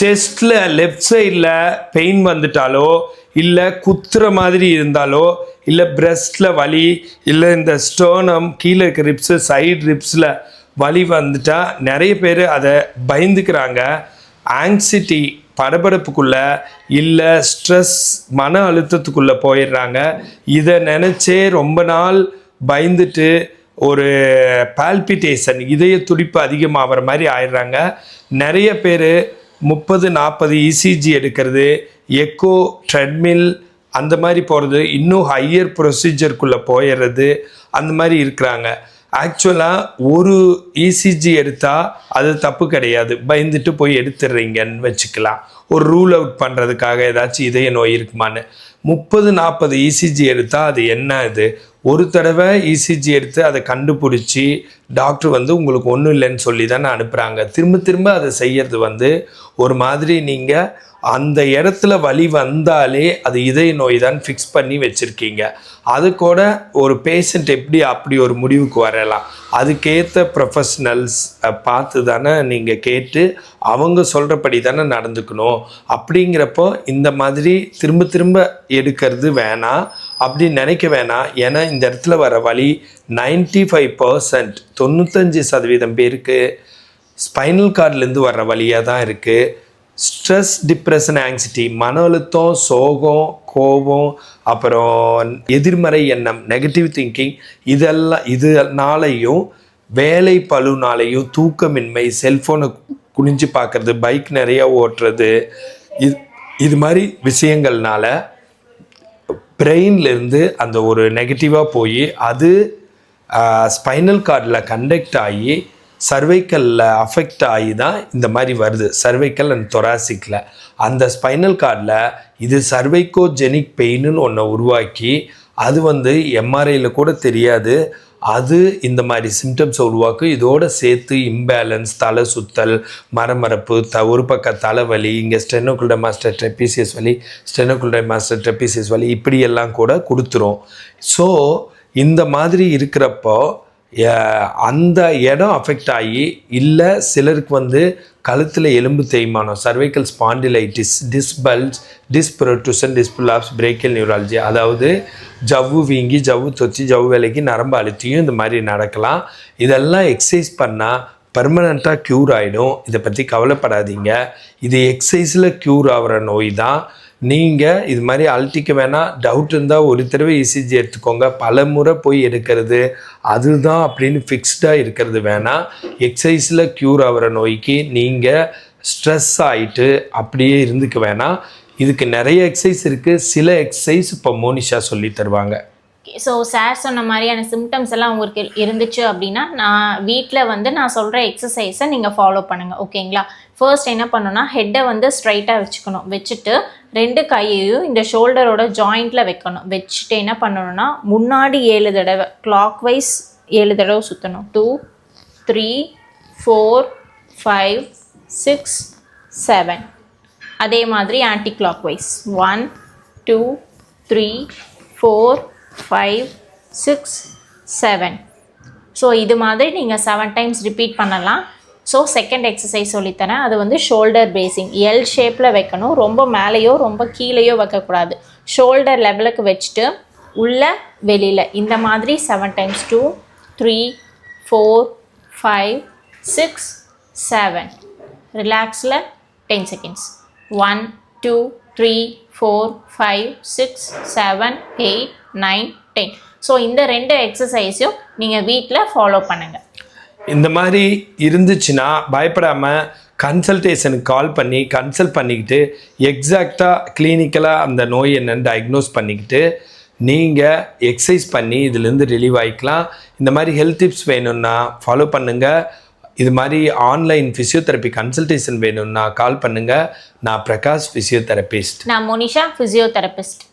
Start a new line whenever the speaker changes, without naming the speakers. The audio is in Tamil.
செஸ்டில் லெஃப்ட் சைடில் பெயின் வந்துட்டாலோ இல்லை குத்துற மாதிரி இருந்தாலோ இல்லை பிரஸ்டில் வலி இல்லை இந்த ஸ்டோனம் கீழே இருக்க ரிப்ஸு சைடு ரிப்ஸில் வலி வந்துட்டால் நிறைய பேர் அதை பயந்துக்கிறாங்க. ஆங்ஸிட்டி படபடப்புக்குள்ள இல்லை ஸ்ட்ரெஸ் மன அழுத்தத்துக்குள்ளே போயிடுறாங்க. இதை நினச்சே ரொம்ப நாள் பயந்துட்டு ஒரு பால்பிட்டேஷன் இதய துடிப்பு அதிகமாகிற மாதிரி ஆயிடுறாங்க. நிறைய பேர் முப்பது நாற்பது இசிஜி எடுக்கிறது எக்கோ ட்ரெட்மில் அந்த மாதிரி போகிறது இன்னும் ஹையர் ப்ரொசீஜருக்குள்ளே போயிடுறது அந்த மாதிரி இருக்கிறாங்க. ஆக்சுவலாக ஒரு இசிஜி எடுத்தால் அது தப்பு கிடையாது. பயந்துட்டு போய் எடுத்துடுறீங்கன்னு வச்சுக்கலாம். ஒரு ரூல் அவுட் பண்ணுறதுக்காக ஏதாச்சும் இதய நோய் இருக்குமான்னு. முப்பது நாற்பது இசிஜி எடுத்தால் அது என்ன இது? ஒரு தடவை இசிஜி எடுத்து அதை கண்டுபிடிச்சி டாக்டர் வந்து உங்களுக்கு ஒன்றும் இல்லைன்னு சொல்லி தானே அனுப்புகிறாங்க திரும்ப திரும்ப அதை செய்கிறது வந்து ஒரு மாதிரி நீங்கள் அந்த இடத்துல வலி வந்தாலே அது இதய நோய் தான் ஃபிக்ஸ் பண்ணி வச்சுருக்கீங்க. அது கூட ஒரு பேஷண்ட் எப்படி அப்படி ஒரு முடிவுக்கு வரலாம். அதுக்கேற்ற ப்ரொஃபஷ்னல்ஸ் பார்த்து தானே நீங்கள் கேட்டு அவங்க சொல்கிறபடி தானே நடந்துக்கணும். அப்படிங்கிறப்போ இந்த மாதிரி திரும்ப திரும்ப எடுக்கிறது வேணாம். அப்படி நினைக்க வேணாம். ஏன்னா இந்த இடத்துல வர வழி 95% ஃபைவ் பர்சன்ட் தொண்ணூத்தஞ்சு சதவீதம் பேருக்கு ஸ்பைனல் கார்ட்லேருந்து வர்ற வழியாக தான் இருக்குது ஸ்ட்ரெஸ் டிப்ரெஷன் ஆங்ஸிட்டி மன அழுத்தம் சோகம் கோபம் அப்புறம் எதிர்மறை எண்ணம் நெகட்டிவ் திங்கிங் இதெல்லாம் இதனாலையும் வேலை பழுனாலையும் தூக்கமின்மை செல்ஃபோனை குனிஞ்சு பார்க்குறது பைக் நிறையா ஓட்டுறது இது இது மாதிரி விஷயங்கள்னால பிரெயின்லேருந்து அந்த ஒரு நெகட்டிவாக போய் அது ஸ்பைனல் கார்டில் கண்டக்ட் ஆகி சர்வைக்கலில் அஃபெக்ட் ஆகி தான் இந்த மாதிரி வருது. சர்வைக்கல் அண்ட் தொராசிக்கில் அந்த ஸ்பைனல் கார்டில் இது சர்வைக்கோஜெனிக் பெயின்னு ஒன்று உருவாக்கி அது வந்து எம்ஆர்ஐயில் கூட தெரியாது. அது இந்த மாதிரி சிம்டம்ஸை உருவாக்கும் இதோட சேர்த்து இம்பேலன்ஸ் தலை சுத்தல் மரமரப்பு த ஒரு பக்க தலைவலி இங்கே ஸ்டெனோகுல்ட மாஸ்டர் ட்ரெப்பீசியஸ் வலி ஸ்டெனோகுல்ட மாஸ்டர் ட்ரெப்பீசியஸ் வலி இப்படியெல்லாம் கூட கொடுத்துரும். ஸோ இந்த மாதிரி இருக்கிறப்போ அந்த இடம் அஃபெக்ட் ஆகி இல்லை சிலருக்கு வந்து கழுத்தில் எலும்பு தேய்மானம் cervical spondylitis disc bulge disc protrusion disc prolapse பிரேக்கல் neurology அதாவது ஜவ்வு வீங்கி ஜவ்வு தொச்சி ஜவ்வு விலைக்கு நரம்பு அழுத்தியும் இந்த மாதிரி நடக்கலாம். இதெல்லாம் எக்ஸசைஸ் பண்ணால் பர்மனண்ட்டாக க்யூர் ஆகிடும் இதை பற்றி கவலைப்படாதீங்க. இது எக்ஸசைஸில் க்யூர் ஆகிற நோய் தான். நீங்கள் இது மாதிரி அழட்டிக்க வேணாம். டவுட் இருந்தால் ஒரு தடவை இசிஜி எடுத்துக்கோங்க. பல முறை போய் எடுக்கிறது அதுதான் அப்படின்னு ஃபிக்ஸ்டாக இருக்கிறது வேணாம். எக்ஸசைஸில் க்யூர் ஆகிற நோய்க்கு நீங்கள் ஸ்ட்ரெஸ் ஆகிட்டு அப்படியே இருந்துக்க வேணாம். இதுக்கு நிறைய எக்ஸசைஸ் இருக்குது சில எக்ஸசைஸ் இப்போ மோனிஷா சொல்லி தருவாங்க.
ஸோ சார் சொன்ன மாதிரியான சிம்டம்ஸ் எல்லாம் உங்களுக்கு இருந்துச்சு அப்படின்னா நான் வீட்டில் வந்து நான் சொல்கிற எக்ஸசைஸை நீங்கள் ஃபாலோ பண்ணுங்கள் ஓகேங்களா ஃபர்ஸ்ட் என்ன பண்ணணும்னா ஹெட்டை வந்து ஸ்ட்ரைட்டாக வச்சுக்கணும். வச்சுட்டு ரெண்டு கையையும் இந்த ஷோல்டரோட ஜாயிண்ட்டில் வைக்கணும். வச்சுட்டு என்ன பண்ணணும்னா முன்னாடி ஏழு தடவை கிளாக் வைஸ் ஏழு தடவை சுற்றணும் two three four five six seven அதே மாதிரி anticlockwise one two three four five six seven so இது மாதிரி நீங்கள் செவன் டைம்ஸ் ரிப்பீட் பண்ணலாம். ஸோ செகண்ட் எக்ஸசைஸ் சொல்லித்தரேன். அது வந்து ஷோல்டர் பேசிங் எல் ஷேப்பில் வைக்கணும். ரொம்ப மேலேயோ ரொம்ப கீழேயோ வைக்கக்கூடாது. ஷோல்டர் லெவலுக்கு வச்சுட்டு உள்ள வெளியில். இந்த மாதிரி seven times two three four five six seven ரிலாக்ஸில் ten seconds one two three four five six seven eight nine ten so இந்த ரெண்டு எக்ஸசைஸையும் நீங்கள் வீட்டில் ஃபாலோ பண்ணுங்கள்
இந்த மாதிரி இருந்துச்சுன்னா பயப்படாமல் கன்சல்டேஷனுக்கு கால் பண்ணி கன்சல்ட் பண்ணிக்கிட்டு எக்ஸாக்டாக கிளினிக்கலாக அந்த நோய் என்னன்னு டயக்னோஸ் பண்ணிக்கிட்டு நீங்கள் எக்ஸசைஸ் பண்ணி இதுலேருந்து ரிலீவ் ஆகிக்கலாம் இந்த மாதிரி ஹெல்த் டிப்ஸ் வேணும்னா ஃபாலோ பண்ணுங்கள் இது மாதிரி ஆன்லைன் ஃபிசியோதெரப்பி கன்சல்டேஷன் வேணும்னா கால் பண்ணுங்கள் நான் பிரகாஷ் ஃபிசியோதெரபிஸ்ட்
நான் மோனிஷா ஃபிசியோதெரபிஸ்ட்